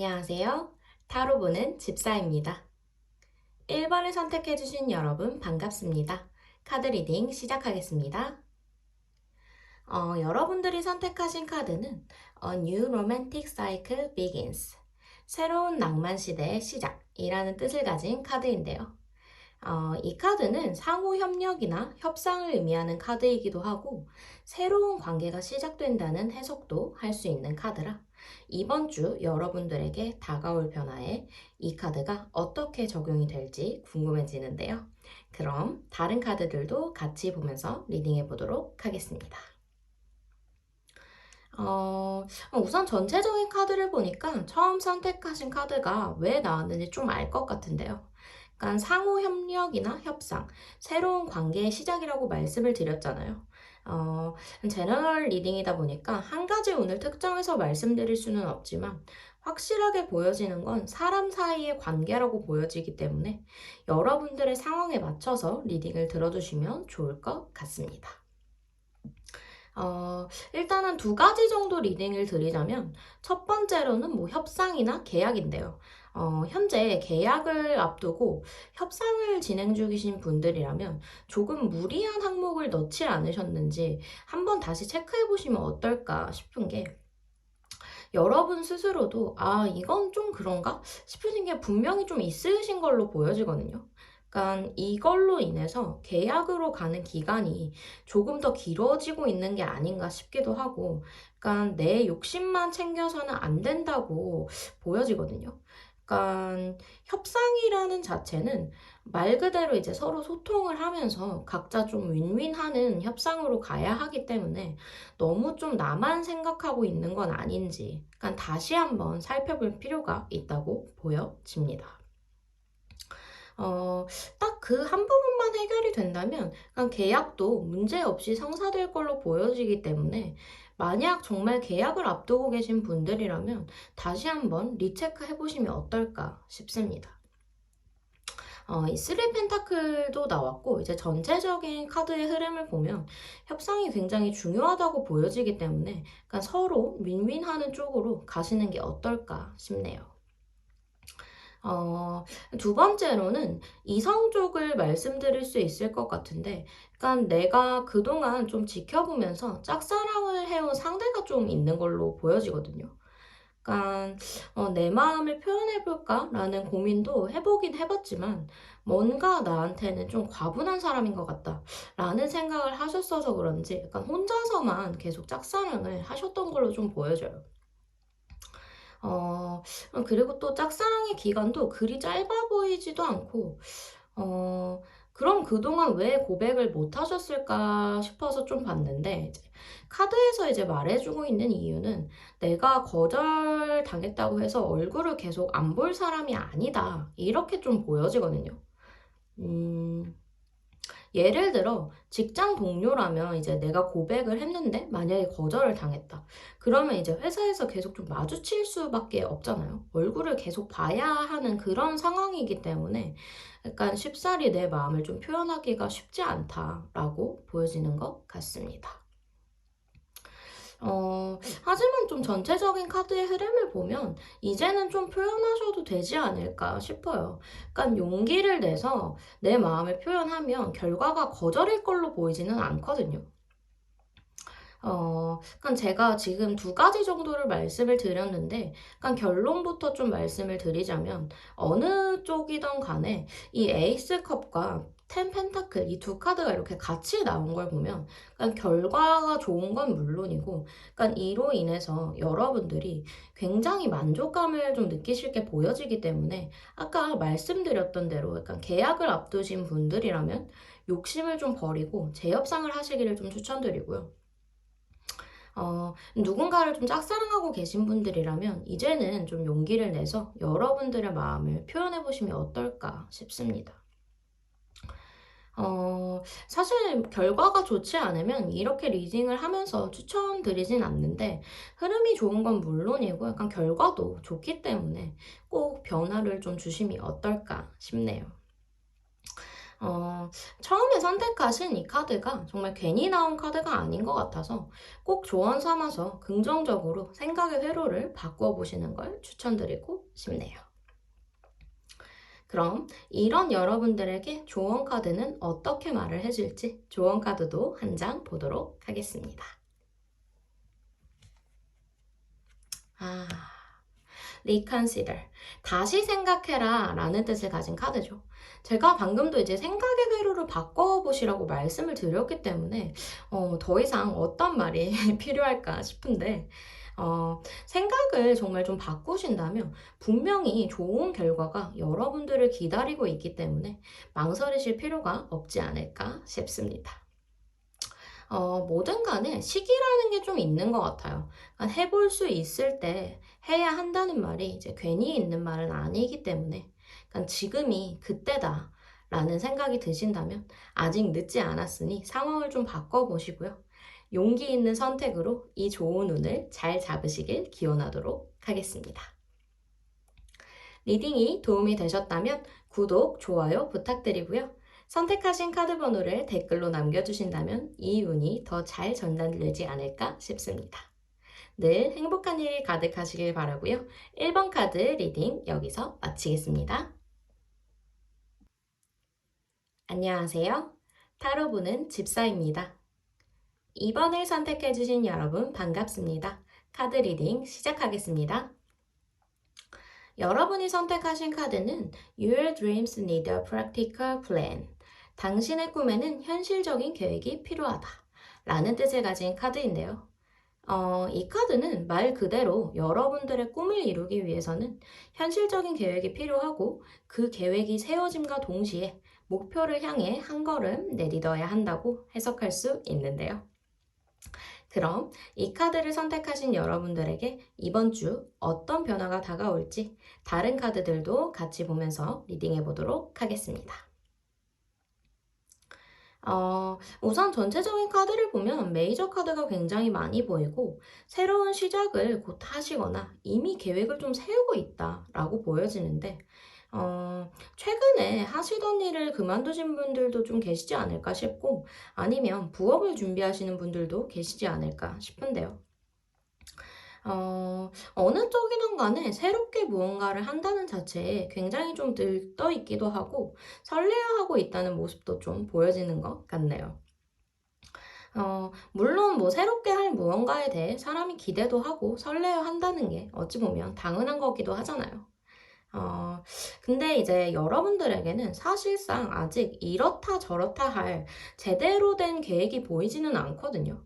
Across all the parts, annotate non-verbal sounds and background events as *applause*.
안녕하세요. 타로 보는 집사입니다. 1번을 선택해주신 여러분 반갑습니다. 카드 리딩 시작하겠습니다. 어, 여러분들이 선택하신 카드는 A New Romantic Cycle Begins 새로운 낭만 시대의 시작이라는 뜻을 가진 카드인데요. 어, 이 카드는 상호 협력이나 협상을 의미하는 카드이기도 하고 새로운 관계가 시작된다는 해석도 할 수 있는 카드라 이번 주 여러분들에게 다가올 변화에 이 카드가 어떻게 적용이 될지 궁금해지는데요. 그럼 다른 카드들도 같이 보면서 리딩해 보도록 하겠습니다. 어, 우선 전체적인 카드를 보니까 처음 선택하신 카드가 왜 나왔는지 좀 알 것 같은데요. 그러니까 상호 협력이나 협상, 새로운 관계의 시작이라고 말씀을 드렸잖아요. 어, 제너럴 리딩이다 보니까 한 가지 오늘 특정해서 말씀드릴 수는 없지만 확실하게 보여지는 건 사람 사이의 관계라고 보여지기 때문에 여러분들의 상황에 맞춰서 리딩을 들어주시면 좋을 것 같습니다. 어, 일단은 두 가지 정도 리딩을 드리자면 첫 번째로는 뭐 협상이나 계약인데요. 어, 현재 계약을 앞두고 협상을 진행 중이신 분들이라면 조금 무리한 항목을 넣지 않으셨는지 한번 다시 체크해 보시면 어떨까 싶은 게 여러분 스스로도 아 이건 좀 그런가 싶으신 게 분명히 좀 있으신 걸로 보여지거든요. 그러니까 이걸로 인해서 계약으로 가는 기간이 조금 더 길어지고 있는 게 아닌가 싶기도 하고, 그러니까 내 욕심만 챙겨서는 안 된다고 보여지거든요. 그러니까 협상이라는 자체는 말 그대로 이제 서로 소통을 하면서 각자 좀 윈윈하는 협상으로 가야 하기 때문에 너무 좀 나만 생각하고 있는 건 아닌지, 그러니까 다시 한번 살펴볼 필요가 있다고 보여집니다. 어, 딱 그 한 부분만 해결이 된다면 계약도 문제 없이 성사될 걸로 보여지기 때문에 만약 정말 계약을 앞두고 계신 분들이라면 다시 한번 리체크 해 보시면 어떨까 싶습니다. 어, 이 쓰리 펜타클도 나왔고 이제 전체적인 카드의 흐름을 보면 협상이 굉장히 중요하다고 보여지기 때문에 서로 윈윈하는 쪽으로 가시는 게 어떨까 싶네요. 어, 두 번째로는 이성 쪽을 말씀드릴 수 있을 것 같은데, 그러니까 내가 그동안 좀 지켜보면서 짝사랑을 해온 상대가 좀 있는 걸로 보여지거든요. 그러니까 어, 내 마음을 표현해볼까 라는 고민도 해보긴 해봤지만 뭔가 나한테는 좀 과분한 사람인 것 같다 라는 생각을 하셨어서 그런지 약간 혼자서만 계속 짝사랑을 하셨던 걸로 좀 보여져요. 어, 그리고 또 짝사랑의 기간도 그리 짧아 보이지도 않고, 어, 그럼 그동안 왜 고백을 못 하셨을까 싶어서 좀 봤는데, 이제 카드에서 이제 말해주고 있는 이유는 내가 거절 당했다고 해서 얼굴을 계속 안 볼 사람이 아니다. 이렇게 좀 보여지거든요. 음, 예를 들어 직장 동료라면 이제 내가 고백을 했는데 만약에 거절을 당했다. 그러면 이제 회사에서 계속 좀 마주칠 수밖에 없잖아요. 얼굴을 계속 봐야 하는 그런 상황이기 때문에 약간 쉽사리 내 마음을 좀 표현하기가 쉽지 않다라고 보여지는 것 같습니다. 어, 하지만 좀 전체적인 카드의 흐름을 보면 이제는 좀 표현하셔도 되지 않을까 싶어요. 그러니까 용기를 내서 내 마음을 표현하면 결과가 거절일 걸로 보이지는 않거든요. 어, 그러니까 제가 지금 두 가지 정도를 말씀을 드렸는데, 그러니까 결론부터 좀 말씀을 드리자면, 어느 쪽이든 간에 이 에이스 컵과 텐 펜타클 이 두 카드가 이렇게 같이 나온 걸 보면 그러니까 결과가 좋은 건 물론이고 그러니까 이로 인해서 여러분들이 굉장히 만족감을 좀 느끼실 게 보여지기 때문에 아까 말씀드렸던 대로 약간 계약을 앞두신 분들이라면 욕심을 좀 버리고 재협상을 하시기를 좀 추천드리고요. 어, 누군가를 좀 짝사랑하고 계신 분들이라면 이제는 좀 용기를 내서 여러분들의 마음을 표현해 보시면 어떨까 싶습니다. 어, 사실 결과가 좋지 않으면 이렇게 리딩을 하면서 추천드리진 않는데 흐름이 좋은 건 물론이고 약간 결과도 좋기 때문에 꼭 변화를 좀 주심이 어떨까 싶네요. 어, 처음에 선택하신 이 카드가 정말 괜히 나온 카드가 아닌 것 같아서 꼭 조언 삼아서 긍정적으로 생각의 회로를 바꾸어 보시는 걸 추천드리고 싶네요. 그럼 이런 여러분들에게 조언 카드는 어떻게 말을 해줄지 조언 카드도 한 장 보도록 하겠습니다. 아, reconsider. 다시 생각해라 라는 뜻을 가진 카드죠. 제가 방금도 이제 생각의 회로를 바꿔보시라고 말씀을 드렸기 때문에 어, 더 이상 어떤 말이 *laughs* 필요할까 싶은데 어, 생각을 정말 좀 바꾸신다면 분명히 좋은 결과가 여러분들을 기다리고 있기 때문에 망설이실 필요가 없지 않을까 싶습니다. 어, 뭐든 간에 시기라는 게 좀 있는 것 같아요. 그러니까 해볼 수 있을 때 해야 한다는 말이 이제 괜히 있는 말은 아니기 때문에 그러니까 지금이 그때다 라는 생각이 드신다면 아직 늦지 않았으니 상황을 좀 바꿔보시고요. 용기 있는 선택으로 이 좋은 운을 잘 잡으시길 기원하도록 하겠습니다. 리딩이 도움이 되셨다면 구독, 좋아요 부탁드리고요. 선택하신 카드 번호를 댓글로 남겨주신다면 이 운이 더 잘 전달되지 않을까 싶습니다. 늘 행복한 일이 가득하시길 바라고요. 1번 카드 리딩 여기서 마치겠습니다. 안녕하세요. 타로 보는 집사입니다. 2번을 선택해주신 여러분 반갑습니다. 카드 리딩 시작하겠습니다. 여러분이 선택하신 카드는 Your dreams need a practical plan. 당신의 꿈에는 현실적인 계획이 필요하다. 라는 뜻을 가진 카드인데요. 어, 이 카드는 말 그대로 여러분들의 꿈을 이루기 위해서는 현실적인 계획이 필요하고 그 계획이 세워짐과 동시에 목표를 향해 한 걸음 내딛어야 한다고 해석할 수 있는데요. 그럼 이 카드를 선택하신 여러분들에게 이번 주 어떤 변화가 다가올지 다른 카드들도 같이 보면서 리딩해 보도록 하겠습니다. 어, 우선 전체적인 카드를 보면 메이저 카드가 굉장히 많이 보이고 새로운 시작을 곧 하시거나 이미 계획을 좀 세우고 있다라고 보여지는데 어, 최근에 하시던 일을 그만두신 분들도 좀 계시지 않을까 싶고, 아니면 부업을 준비하시는 분들도 계시지 않을까 싶은데요. 어, 어느 쪽이든 간에 새롭게 무언가를 한다는 자체에 굉장히 좀 들떠 있기도 하고, 설레어하고 있다는 모습도 좀 보여지는 것 같네요. 어, 물론 뭐 새롭게 할 무언가에 대해 사람이 기대도 하고 설레어 한다는 게 어찌 보면 당연한 거기도 하잖아요. 어, 근데 이제 여러분들에게는 사실상 아직 이렇다 저렇다 할 제대로 된 계획이 보이지는 않거든요.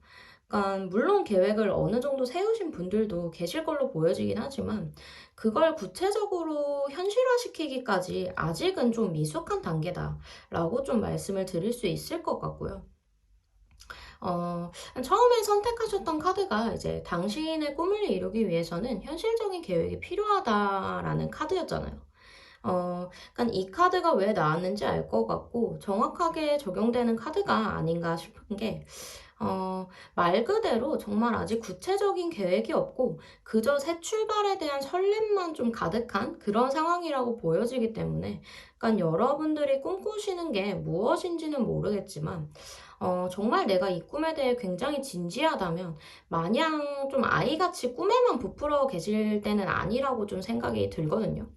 그러니까 물론 계획을 어느 정도 세우신 분들도 계실 걸로 보여지긴 하지만 그걸 구체적으로 현실화시키기까지 아직은 좀 미숙한 단계다라고 좀 말씀을 드릴 수 있을 것 같고요. 어, 처음에 선택하셨던 카드가 이제 당신의 꿈을 이루기 위해서는 현실적인 계획이 필요하다라는 카드였잖아요. 어, 그러니까 이 카드가 왜 나왔는지 알 것 같고 정확하게 적용되는 카드가 아닌가 싶은 게 어, 말 그대로 정말 아직 구체적인 계획이 없고 그저 새 출발에 대한 설렘만 좀 가득한 그런 상황이라고 보여지기 때문에 그러니까 여러분들이 꿈꾸시는 게 무엇인지는 모르겠지만 어, 정말 내가 이 꿈에 대해 굉장히 진지하다면 마냥 좀 아이같이 꿈에만 부풀어 계실 때는 아니라고 좀 생각이 들거든요.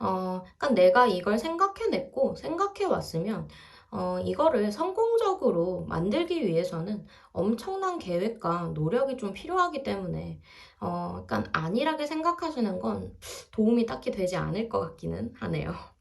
어, 그러니까 내가 이걸 생각해냈고 생각해왔으면 어, 이거를 성공적으로 만들기 위해서는 엄청난 계획과 노력이 좀 필요하기 때문에 어, 약간 안일하게 생각하시는 건 도움이 딱히 되지 않을 것 같기는 하네요.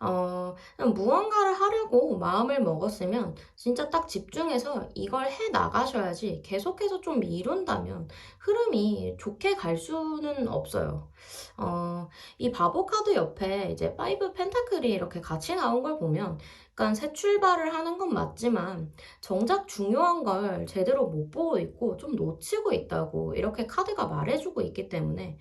어, 무언가를 하려고 마음을 먹었으면 진짜 딱 집중해서 이걸 해 나가셔야지 계속해서 좀 미룬다면 흐름이 좋게 갈 수는 없어요. 어, 이 바보 카드 옆에 이제 파이브 펜타클이 이렇게 같이 나온 걸 보면 약간 새 출발을 하는 건 맞지만 정작 중요한 걸 제대로 못 보고 있고 좀 놓치고 있다고 이렇게 카드가 말해주고 있기 때문에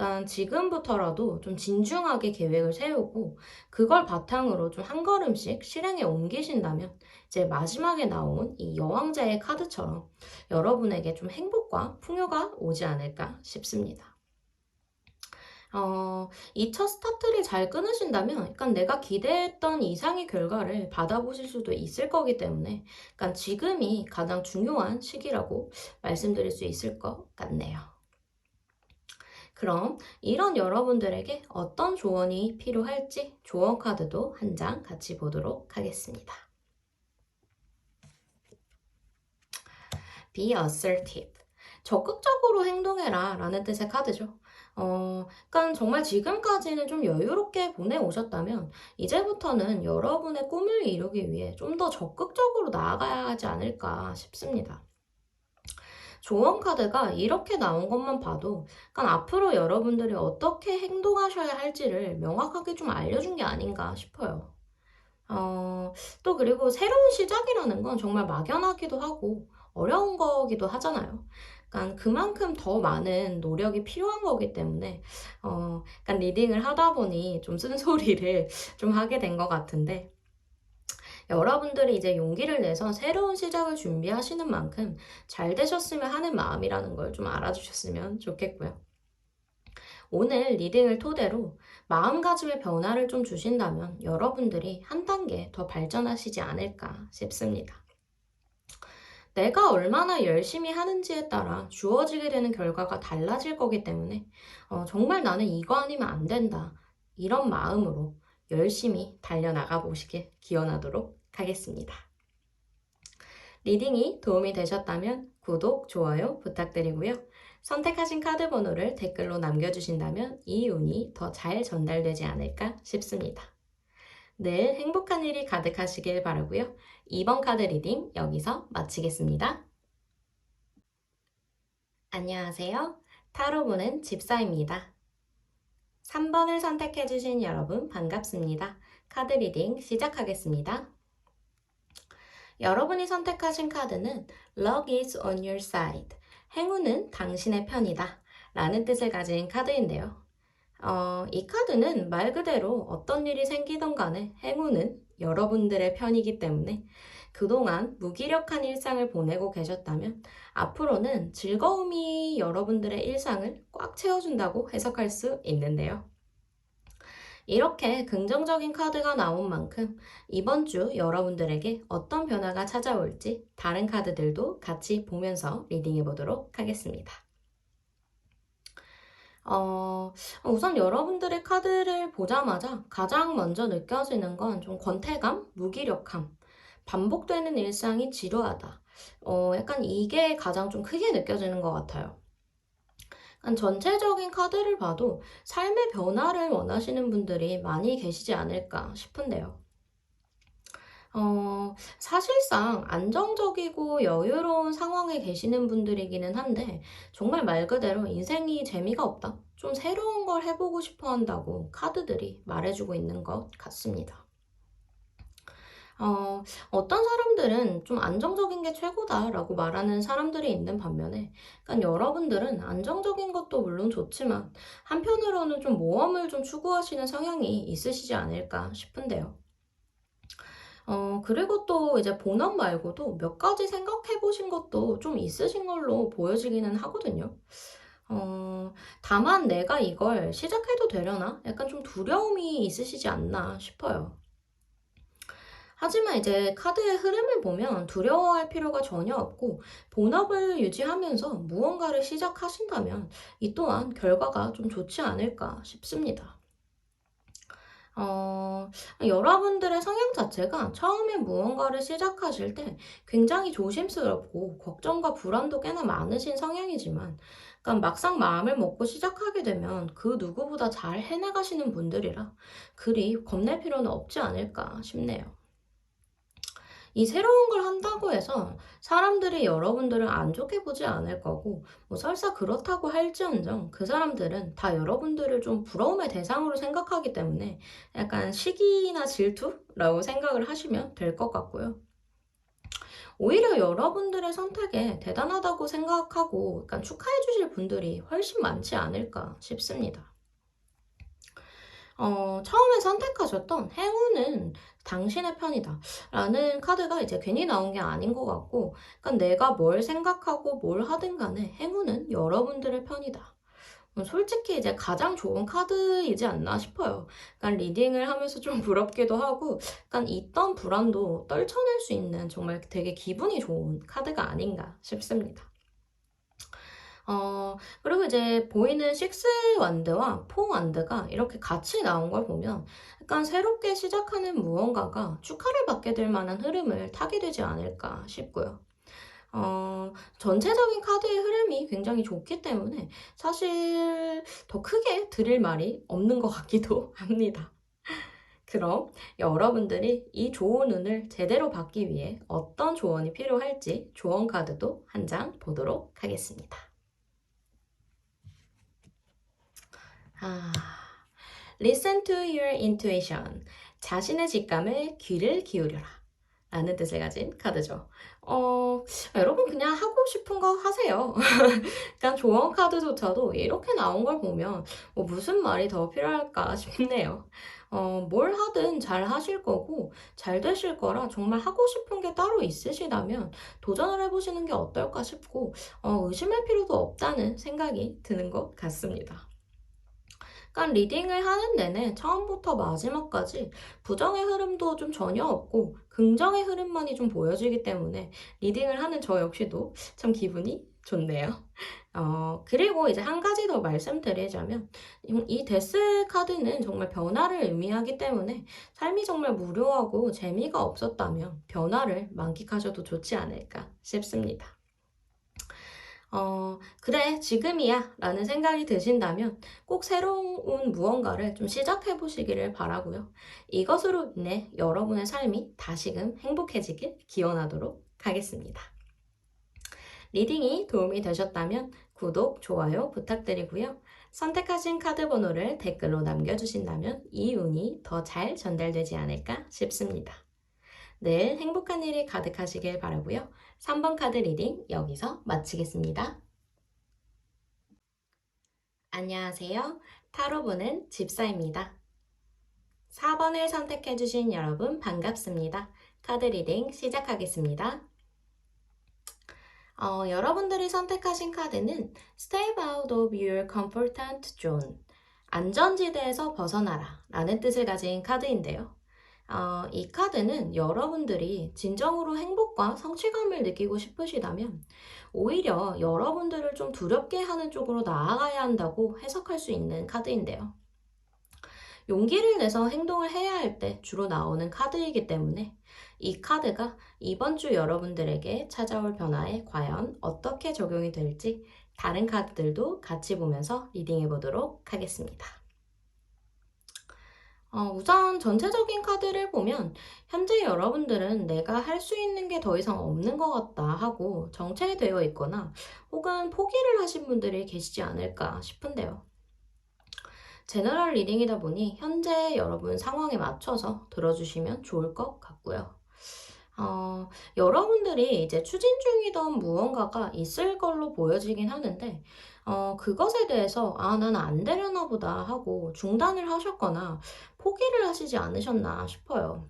약간 지금부터라도 좀 진중하게 계획을 세우고 그걸 바탕으로 좀 한 걸음씩 실행에 옮기신다면 이제 마지막에 나온 이 여왕자의 카드처럼 여러분에게 좀 행복과 풍요가 오지 않을까 싶습니다. 어, 이첫 스타트를 잘 끊으신다면, 약간 내가 기대했던 이상의 결과를 받아보실 수도 있을 거기 때문에, 약간 지금이 가장 중요한 시기라고 말씀드릴 수 있을 것 같네요. 그럼 이런 여러분들에게 어떤 조언이 필요할지 조언 카드도 한 장 같이 보도록 하겠습니다. Be assertive. 적극적으로 행동해라 라는 뜻의 카드죠. 어, 그러니까 정말 지금까지는 좀 여유롭게 보내오셨다면 이제부터는 여러분의 꿈을 이루기 위해 좀 더 적극적으로 나아가야 하지 않을까 싶습니다. 조언 카드가 이렇게 나온 것만 봐도 그러니까 앞으로 여러분들이 어떻게 행동하셔야 할지를 명확하게 좀 알려준 게 아닌가 싶어요. 어, 또 그리고 새로운 시작이라는 건 정말 막연하기도 하고 어려운 거기도 하잖아요. 그러니까 그만큼 더 많은 노력이 필요한 거기 때문에 어, 약간 리딩을 하다 보니 좀 쓴소리를 *laughs* 좀 하게 된 것 같은데 여러분들이 이제 용기를 내서 새로운 시작을 준비하시는 만큼 잘 되셨으면 하는 마음이라는 걸 좀 알아주셨으면 좋겠고요. 오늘 리딩을 토대로 마음가짐의 변화를 좀 주신다면 여러분들이 한 단계 더 발전하시지 않을까 싶습니다. 내가 얼마나 열심히 하는지에 따라 주어지게 되는 결과가 달라질 거기 때문에 어, 정말 나는 이거 아니면 안 된다. 이런 마음으로 열심히 달려나가 보시길 기원하도록 하겠습니다. 리딩이 도움이 되셨다면 구독, 좋아요 부탁드리고요. 선택하신 카드 번호를 댓글로 남겨주신다면 이 운이 더 잘 전달되지 않을까 싶습니다. 늘 행복한 일이 가득하시길 바라고요. 2번 카드 리딩 여기서 마치겠습니다. 안녕하세요. 타로 보는 집사입니다. 3번을 선택해주신 여러분 반갑습니다. 카드 리딩 시작하겠습니다. 여러분이 선택하신 카드는 Luck is on your side. 행운은 당신의 편이다. 라는 뜻을 가진 카드인데요. 어, 이 카드는 말 그대로 어떤 일이 생기던 간에 행운은 여러분들의 편이기 때문에 그동안 무기력한 일상을 보내고 계셨다면 앞으로는 즐거움이 여러분들의 일상을 꽉 채워준다고 해석할 수 있는데요. 이렇게 긍정적인 카드가 나온 만큼 이번 주 여러분들에게 어떤 변화가 찾아올지 다른 카드들도 같이 보면서 리딩해 보도록 하겠습니다. 어, 우선 여러분들의 카드를 보자마자 가장 먼저 느껴지는 건 좀 권태감, 무기력함, 반복되는 일상이 지루하다. 어, 약간 이게 가장 좀 크게 느껴지는 것 같아요. 전체적인 카드를 봐도 삶의 변화를 원하시는 분들이 많이 계시지 않을까 싶은데요. 어, 사실상 안정적이고 여유로운 상황에 계시는 분들이기는 한데, 정말 말 그대로 인생이 재미가 없다. 좀 새로운 걸 해보고 싶어 한다고 카드들이 말해주고 있는 것 같습니다. 어, 어떤 사람들은 좀 안정적인 게 최고다라고 말하는 사람들이 있는 반면에, 그러니까 여러분들은 안정적인 것도 물론 좋지만, 한편으로는 좀 모험을 좀 추구하시는 성향이 있으시지 않을까 싶은데요. 어, 그리고 또 이제 본업 말고도 몇 가지 생각해 보신 것도 좀 있으신 걸로 보여지기는 하거든요. 어, 다만 내가 이걸 시작해도 되려나? 약간 좀 두려움이 있으시지 않나 싶어요. 하지만 이제 카드의 흐름을 보면 두려워할 필요가 전혀 없고 본업을 유지하면서 무언가를 시작하신다면 이 또한 결과가 좀 좋지 않을까 싶습니다. 어, 여러분들의 성향 자체가 처음에 무언가를 시작하실 때 굉장히 조심스럽고 걱정과 불안도 꽤나 많으신 성향이지만 그러니까 막상 마음을 먹고 시작하게 되면 그 누구보다 잘 해나가시는 분들이라 그리 겁낼 필요는 없지 않을까 싶네요. 이 새로운 걸 한다고 해서 사람들이 여러분들을 안 좋게 보지 않을 거고, 뭐 설사 그렇다고 할지언정 그 사람들은 다 여러분들을 좀 부러움의 대상으로 생각하기 때문에 약간 시기나 질투라고 생각을 하시면 될 것 같고요. 오히려 여러분들의 선택에 대단하다고 생각하고 약간 축하해 주실 분들이 훨씬 많지 않을까 싶습니다. 어, 처음에 선택하셨던 행운은 당신의 편이다. 라는 카드가 이제 괜히 나온 게 아닌 것 같고, 그러니까 내가 뭘 생각하고 뭘 하든 간에 행운은 여러분들의 편이다. 음, 솔직히 이제 가장 좋은 카드이지 않나 싶어요. 약간 리딩을 하면서 좀 *laughs* 부럽기도 하고, 약간 있던 불안도 떨쳐낼 수 있는 정말 되게 기분이 좋은 카드가 아닌가 싶습니다. 어, 그리고 이제 보이는 6 완드와 4 완드가 이렇게 같이 나온 걸 보면 약간 새롭게 시작하는 무언가가 축하를 받게 될 만한 흐름을 타게 되지 않을까 싶고요. 어, 전체적인 카드의 흐름이 굉장히 좋기 때문에 사실 더 크게 드릴 말이 없는 것 같기도 *laughs* 합니다. 그럼 여러분들이 이 좋은 운을 제대로 받기 위해 어떤 조언이 필요할지 조언 카드도 한 장 보도록 하겠습니다. 아, listen to your intuition. 자신의 직감에 귀를 기울여라. 라는 뜻을 가진 카드죠. 어, 여러분 그냥 하고 싶은 거 하세요. *laughs* 그냥 조언 카드조차도 이렇게 나온 걸 보면 뭐 무슨 말이 더 필요할까 싶네요. 어, 뭘 하든 잘 하실 거고 잘 되실 거라 정말 하고 싶은 게 따로 있으시다면 도전을 해보시는 게 어떨까 싶고 어, 의심할 필요도 없다는 생각이 드는 것 같습니다. 그러니까 리딩을 하는 내내 처음부터 마지막까지 부정의 흐름도 좀 전혀 없고 긍정의 흐름만이 좀 보여지기 때문에 리딩을 하는 저 역시도 참 기분이 좋네요. 어, 그리고 이제 한 가지 더 말씀드리자면 이 데스 카드는 정말 변화를 의미하기 때문에 삶이 정말 무료하고 재미가 없었다면 변화를 만끽하셔도 좋지 않을까 싶습니다. 어, 그래, 지금이야. 라는 생각이 드신다면 꼭 새로운 무언가를 좀 시작해 보시기를 바라고요. 이것으로 인해 여러분의 삶이 다시금 행복해지길 기원하도록 하겠습니다. 리딩이 도움이 되셨다면 구독, 좋아요 부탁드리고요. 선택하신 카드 번호를 댓글로 남겨주신다면 이 운이 더 잘 전달되지 않을까 싶습니다. 늘 행복한 일이 가득하시길 바라고요. 3번 카드 리딩 여기서 마치겠습니다. 안녕하세요. 타로 보는 집사입니다. 4번을 선택해주신 여러분 반갑습니다. 카드 리딩 시작하겠습니다. 어, 여러분들이 선택하신 카드는 Stay out of your comfortable zone. 안전지대에서 벗어나라 라는 뜻을 가진 카드인데요. 어, 이 카드는 여러분들이 진정으로 행복과 성취감을 느끼고 싶으시다면 오히려 여러분들을 좀 두렵게 하는 쪽으로 나아가야 한다고 해석할 수 있는 카드인데요. 용기를 내서 행동을 해야 할 때 주로 나오는 카드이기 때문에 이 카드가 이번 주 여러분들에게 찾아올 변화에 과연 어떻게 적용이 될지 다른 카드들도 같이 보면서 리딩해 보도록 하겠습니다. 어, 우선 전체적인 카드를 보면 현재 여러분들은 내가 할 수 있는 게 더 이상 없는 것 같다 하고 정체되어 있거나 혹은 포기를 하신 분들이 계시지 않을까 싶은데요. 제너럴 리딩이다 보니 현재 여러분 상황에 맞춰서 들어주시면 좋을 것 같고요. 어, 여러분들이 이제 추진 중이던 무언가가 있을 걸로 보여지긴 하는데, 어, 그것에 대해서, 아, 난 안 되려나 보다 하고 중단을 하셨거나 포기를 하시지 않으셨나 싶어요.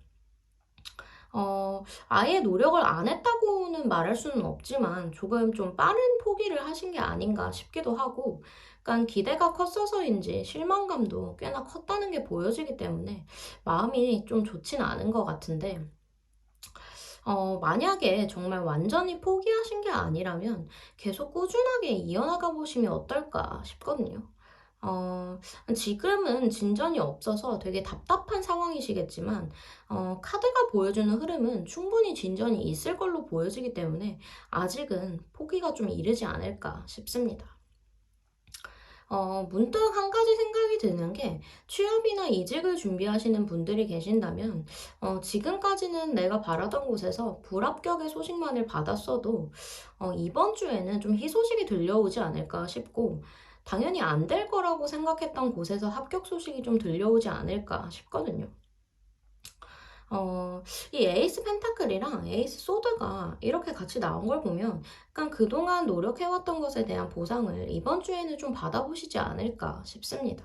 어, 아예 노력을 안 했다고는 말할 수는 없지만 조금 좀 빠른 포기를 하신 게 아닌가 싶기도 하고, 약간 기대가 컸어서인지 실망감도 꽤나 컸다는 게 보여지기 때문에 마음이 좀 좋지는 않은 것 같은데, 어, 만약에 정말 완전히 포기하신 게 아니라면 계속 꾸준하게 이어나가 보시면 어떨까 싶거든요. 어, 지금은 진전이 없어서 되게 답답한 상황이시겠지만, 어, 카드가 보여주는 흐름은 충분히 진전이 있을 걸로 보여지기 때문에 아직은 포기가 좀 이르지 않을까 싶습니다. 어, 문득 한 가지 생각이 드는 게 취업이나 이직을 준비하시는 분들이 계신다면 어, 지금까지는 내가 바라던 곳에서 불합격의 소식만을 받았어도 어, 이번 주에는 좀 희소식이 들려오지 않을까 싶고 당연히 안 될 거라고 생각했던 곳에서 합격 소식이 좀 들려오지 않을까 싶거든요. 어, 이 에이스 펜타클이랑 에이스 소드가 이렇게 같이 나온 걸 보면 약간 그동안 노력해왔던 것에 대한 보상을 이번 주에는 좀 받아보시지 않을까 싶습니다.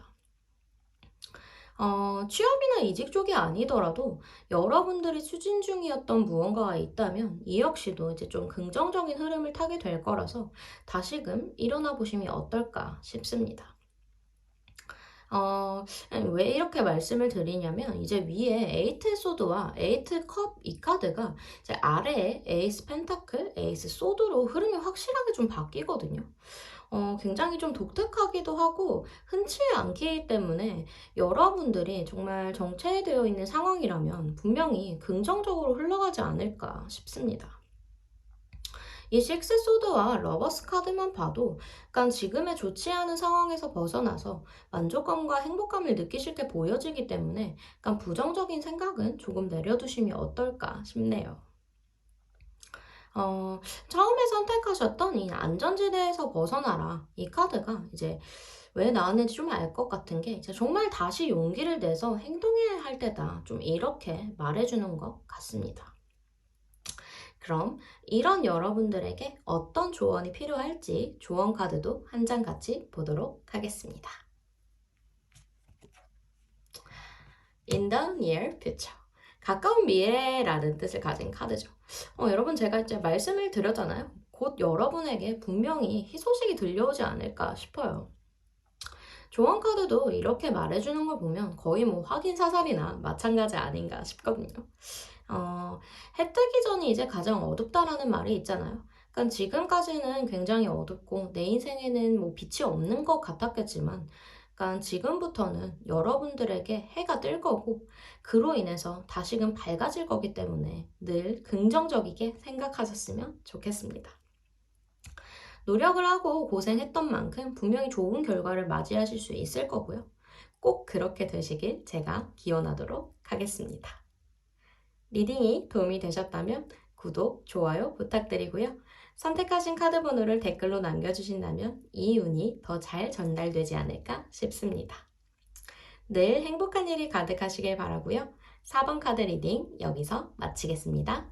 어, 취업이나 이직 쪽이 아니더라도 여러분들이 추진 중이었던 무언가가 있다면 이 역시도 이제 좀 긍정적인 흐름을 타게 될 거라서 다시금 일어나 보시면 어떨까 싶습니다. 어, 왜 이렇게 말씀을 드리냐면 이제 위에 에이트 소드와 에이트 컵 이 카드가 이제 아래에 에이스 펜타클, 에이스 소드로 흐름이 확실하게 좀 바뀌거든요. 어, 굉장히 좀 독특하기도 하고 흔치 않기 때문에 여러분들이 정말 정체되어 있는 상황이라면 분명히 긍정적으로 흘러가지 않을까 싶습니다. 이 식스 소드와 러버스 카드만 봐도 약간 지금의 좋지 않은 상황에서 벗어나서 만족감과 행복감을 느끼실 때 보여지기 때문에 약간 부정적인 생각은 조금 내려두시면 어떨까 싶네요. 어, 처음에 선택하셨던 이 안전지대에서 벗어나라. 이 카드가 이제 왜 나왔는지 좀 알 것 같은 게 이제 정말 다시 용기를 내서 행동해야 할 때다. 좀 이렇게 말해주는 것 같습니다. 그럼 이런 여러분들에게 어떤 조언이 필요할지 조언 카드도 한 장 같이 보도록 하겠습니다. In the near future. 가까운 미래라는 뜻을 가진 카드죠. 어, 여러분 제가 이제 말씀을 드렸잖아요. 곧 여러분에게 분명히 희소식이 들려오지 않을까 싶어요. 조언 카드도 이렇게 말해주는 걸 보면 거의 뭐 확인 사살이나 마찬가지 아닌가 싶거든요. 어, 해 뜨기 전이 이제 가장 어둡다라는 말이 있잖아요. 그러니까 지금까지는 굉장히 어둡고 내 인생에는 뭐 빛이 없는 것 같았겠지만 그러니까 지금부터는 여러분들에게 해가 뜰 거고 그로 인해서 다시금 밝아질 거기 때문에 늘 긍정적이게 생각하셨으면 좋겠습니다. 노력을 하고 고생했던 만큼 분명히 좋은 결과를 맞이하실 수 있을 거고요. 꼭 그렇게 되시길 제가 기원하도록 하겠습니다. 리딩이 도움이 되셨다면 구독, 좋아요 부탁드리고요. 선택하신 카드 번호를 댓글로 남겨주신다면 이 운이 더 잘 전달되지 않을까 싶습니다. 늘 행복한 일이 가득하시길 바라고요. 4번 카드 리딩 여기서 마치겠습니다.